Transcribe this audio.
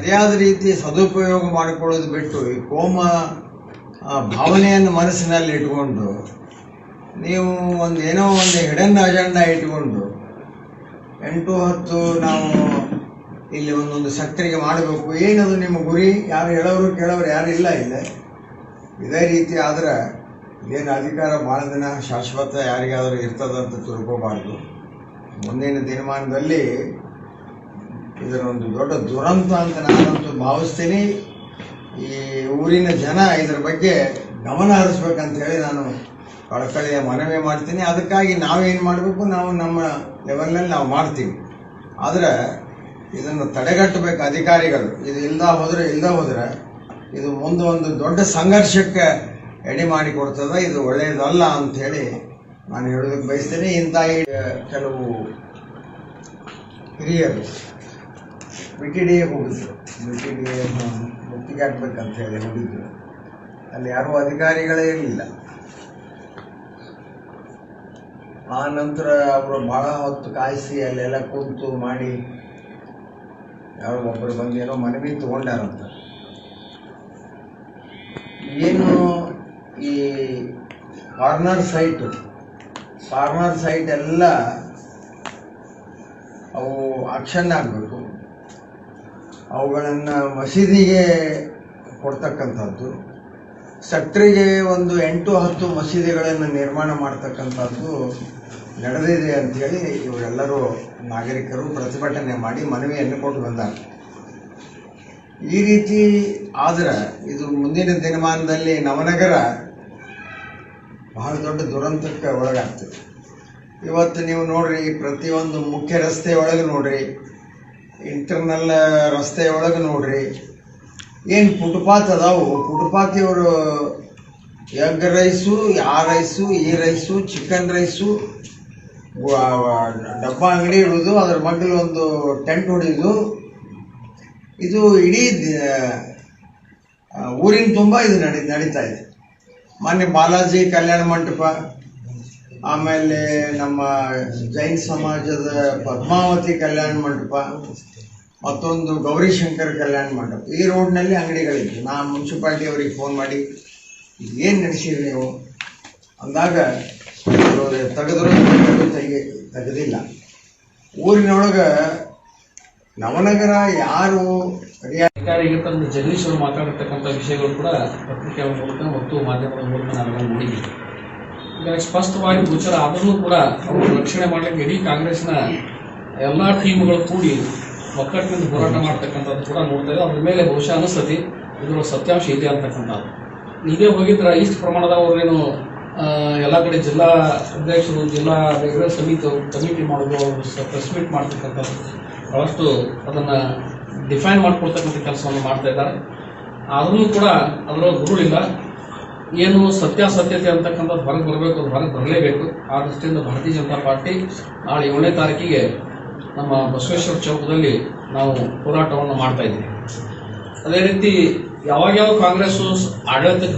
ಸರಿಯಾದ ರೀತಿ ಸದುಪಯೋಗ ಮಾಡಿಕೊಳ್ಳೋದು ಬಿಟ್ಟು ಈ ಕೋಮ ಭಾವನೆಯನ್ನು ಮನಸ್ಸಿನಲ್ಲಿ ಇಟ್ಕೊಂಡು, ನೀವು ಒಂದು ಏನೋ ಒಂದು ಹಿಡನ್ ಅಜೆಂಡಾ ಇಟ್ಕೊಂಡು, ಎಂಟು ಹತ್ತು ನಾವು ಇಲ್ಲಿ ಒಂದೊಂದು ಶಕ್ತರಿಗೆ ಮಾಡಬೇಕು. ಏನದು ನಿಮ್ಮ ಗುರಿ? ಯಾರು ಹೇಳೋರು ಕೇಳೋರು ಯಾರು ಇಲ್ಲ ಇಲ್ಲ. ಇದೇ ರೀತಿ ಆದ್ರೆ ಏನು ಅಧಿಕಾರ ಭಾಳ ದಿನ ಶಾಶ್ವತ ಯಾರಿಗಾದರೂ ಇರ್ತದಂತ ತಿಳ್ಕೋಬಾರ್ದು. ಮುಂದಿನ ದಿನಮಾನದಲ್ಲಿ ಇದರ ಒಂದು ದೊಡ್ಡ ದುರಂತ ಅಂತ ನಾನಂತೂ ಭಾವಿಸ್ತೀನಿ. ಈ ಊರಿನ ಜನ ಇದರ ಬಗ್ಗೆ ಗಮನ ಹರಿಸ್ಬೇಕಂತ ಹೇಳಿ ನಾನು ಕಳಕಳಿಯ ಮನವಿ ಮಾಡ್ತೀನಿ. ಅದಕ್ಕಾಗಿ ನಾವೇನು ಮಾಡಬೇಕು? ನಾವು ನಮ್ಮ ಲೆವೆಲ್ನಲ್ಲಿ ನಾವು ಮಾಡ್ತೀವಿ. ಆದರೆ ಇದನ್ನು ತಡೆಗಟ್ಟಬೇಕು ಅಧಿಕಾರಿಗಳು. ಇದು ಇಲ್ದ ಹೋದರೆ ಇಲ್ದ ಹೋದರೆ ಇದು ಮುಂದೆ ಒಂದು ದೊಡ್ಡ ಸಂಘರ್ಷಕ್ಕೆ ಎಡೆ ಮಾಡಿ ಕೊಡ್ತದೆ. ಇದು ಒಳ್ಳೆಯದಲ್ಲ ಅಂತ ಹೇಳಿ ನಾನು ಹೇಳೋದಕ್ಕೆ ಬಯಸ್ತೀನಿ. ಇಂಥ ಕೆಲವು ಹಿರಿಯರು ಬಿ ಟಿ ಡಿಗೆ ಹೋಗಿದ್ರು. ಡಿ ಮುತ್ತಿಗೆ ಹಾಕ್ಬೇಕಂತ ಹೇಳಿ ಹೋಗಿದ್ರು ಅಲ್ಲಿ ಯಾರೂ ಅಧಿಕಾರಿಗಳೇ ಇರಲಿಲ್ಲ. ಆ ನಂತರ ಅವರು ಭಾಳ ಹೊತ್ತು ಕಾಯಿಸಿ ಅಲ್ಲೆಲ್ಲ ಕೂತು ಮಾಡಿ ಯಾರೋ ಒಬ್ಬರು ಬಂದು ಏನೋ ಮನವಿ ತಗೊಂಡಾರಂತ. ಏನು ಈ ಕಾರ್ನರ್ ಸೈಟ್ ಕಾರ್ನರ್ ಸೈಟ್ ಎಲ್ಲ ಅವು ಆಕ್ಷನ್ ಆಗಬೇಕು. ಅವುಗಳನ್ನು ಮಸೀದಿಗೆ ಕೊಡ್ತಕ್ಕಂಥದ್ದು. ಸಕ್ಟ್ರಿಗೆ ಒಂದು ಎಂಟು ಹತ್ತು ಮಸೀದಿಗಳನ್ನು ನಿರ್ಮಾಣ ಮಾಡ್ತಕ್ಕಂಥದ್ದು ನಡೆದಿದೆ ಅಂಥೇಳಿ ಇವರೆಲ್ಲರೂ ನಾಗರಿಕರು ಪ್ರತಿಭಟನೆ ಮಾಡಿ ಮನವಿಯನ್ನು ಕೊಟ್ಟು ಬಂದಾರೆ. ಈ ರೀತಿ ಆದ್ರೆ ಇದು ಮುಂದಿನ ದಿನಮಾನದಲ್ಲಿ ನವನಗರ ಬಹಳ ದೊಡ್ಡ ದುರಂತಕ್ಕೆ ಒಳಗಾಗ್ತದೆ. ಇವತ್ತು ನೀವು ನೋಡ್ರಿ ಪ್ರತಿಯೊಂದು ಮುಖ್ಯ ರಸ್ತೆ ಒಳಗೆ ನೋಡ್ರಿ ಇಂಟರ್ನಲ್ ರಸ್ತೆ ಒಳಗೆ ನೋಡ್ರಿ. ಏನು ಫುಟ್ಪಾತ್ ಅದಾವು? ಫುಟ್ಪಾತ್ ಇವರು ಎಗ್ ರೈಸು ಆ ರೈಸು, ಈ ರೈಸು ಚಿಕನ್ ರೈಸು ಡಬ್ಬ ಅಂಗಡಿ ಇಡೋದು, ಅದ್ರ ಮಗ್ಗಲು ಒಂದು ಟೆಂಟ್ ಹೊಡೆಯೋದು. ಇದು ಇಡೀ ಊರಿನ ತುಂಬ ಇದು ನಡಿ, ನಡೀತಾ ಇದೆ. ಮೊನ್ನೆ ಬಾಲಾಜಿ ಕಲ್ಯಾಣ ಮಂಟಪ ಆಮೇಲೆ ನಮ್ಮ ಜೈನ್ ಸಮಾಜದ ಪದ್ಮಾವತಿ ಕಲ್ಯಾಣ ಮಂಟಪ, ಮತ್ತೊಂದು ಗೌರಿಶಂಕರ್ ಕಲ್ಯಾಣ ಮಂಟಪ. ಈ ರೋಡ್ನಲ್ಲಿ ಅಂಗಡಿಗಳಿತ್ತು ನಾನು ಮುನ್ಸಿಪಾಲ್ಟಿ ಅವರಿಗೆ ಫೋನ್ ಮಾಡಿ ಏನು ನಡೆಸಿರಿ ನೀವು? ಅಂದಾಗ ತೆಗೆದ್ರು ತೆಗಿ, ತೆಗೆದಿಲ್ಲ. ಊರಿನೊಳಗೆ ನವನಗರ ಯಾರು ಅಧಿಕಾರಿಗೆ ತಂದು ಜಗದೀಶ್ ಅವರು ಮಾತಾಡಿರ್ತಕ್ಕಂಥ ವಿಷಯಗಳು ಕೂಡ ಪತ್ರಿಕೆಯ ಮೂಲಕ ಮತ್ತು ಮಾಧ್ಯಮದ ಮೂಲಕ ನಾವೆಲ್ಲ ನೋಡಿದ್ದೀವಿ. ಸ್ಪಷ್ಟವಾಗಿ ಗೋಚರ ಆದರೂ ಕೂಡ ಅವರು ರಕ್ಷಣೆ ಮಾಡಲಿಕ್ಕೆ ಇಡೀ ಕಾಂಗ್ರೆಸ್ನ ಎಲ್ಲ ಟೀಮ್ಗಳು ಕೂಡಿ ಒಕ್ಕಟ್ಟಿನಿಂದ ಹೋರಾಟ ಮಾಡ್ತಕ್ಕಂಥದ್ದು ಕೂಡ ನೋಡ್ತಾ ಇದ್ದಾರೆ. ಅದ್ರ ಮೇಲೆ ಬಹುಶಃ ಅನಿಸ್ತತಿ ಇದರ ಸತ್ಯಾಂಶ ಇದೆ ಅಂತಕ್ಕಂಥದ್ದು. ನೀವೇ ಹೋಗಿದ್ರೆ ಇಷ್ಟು ಪ್ರಮಾಣದ ಅವ್ರೇನು ಎಲ್ಲ ಕಡೆ ಜಿಲ್ಲಾ ಅಧ್ಯಕ್ಷರು, ಜಿಲ್ಲಾ ರೆಗ್ಯುಲರ್ ಸಮಿತಿ ಕಮಿಟಿ ಮಾಡೋದು ಅವರು ಪ್ರೆಸ್ ಮೀಟ್ ಮಾಡ್ತಕ್ಕಂಥದ್ದು. ಬಹಳಷ್ಟು ಅದನ್ನು ಡಿಫೈನ್ ಮಾಡಿಕೊಡ್ತಕ್ಕಂಥ ಕೆಲಸವನ್ನು ಮಾಡ್ತಾ ಇದ್ದಾರೆ. ಆದರೂ ಕೂಡ ಅದರ ಗುರುಳಿಲ್ಲ ಏನು ಸತ್ಯಾಸತ್ಯತೆ ಅಂತಕ್ಕಂಥದ್ದು ಹೊರಗೆ ಬರಬೇಕು, ಅದು ಹೊರಗೆ ಬರಲೇಬೇಕು. ಆ ದೃಷ್ಟಿಯಿಂದ ಭಾರತೀಯ ಜನತಾ ಪಾರ್ಟಿ ನಾಳೆ ಏಳನೇ ತಾರೀಕಿಗೆ ನಮ್ಮ ಬಸವೇಶ್ವರ ಚೌಕದಲ್ಲಿ ನಾವು ಹೋರಾಟವನ್ನು ಮಾಡ್ತಾ ಇದ್ದೀವಿ. ಅದೇ ರೀತಿ ಯಾವಾಗ ಯಾವ ಕಾಂಗ್ರೆಸ್ಸು ಆಡಳಿತಕ್ಕೆ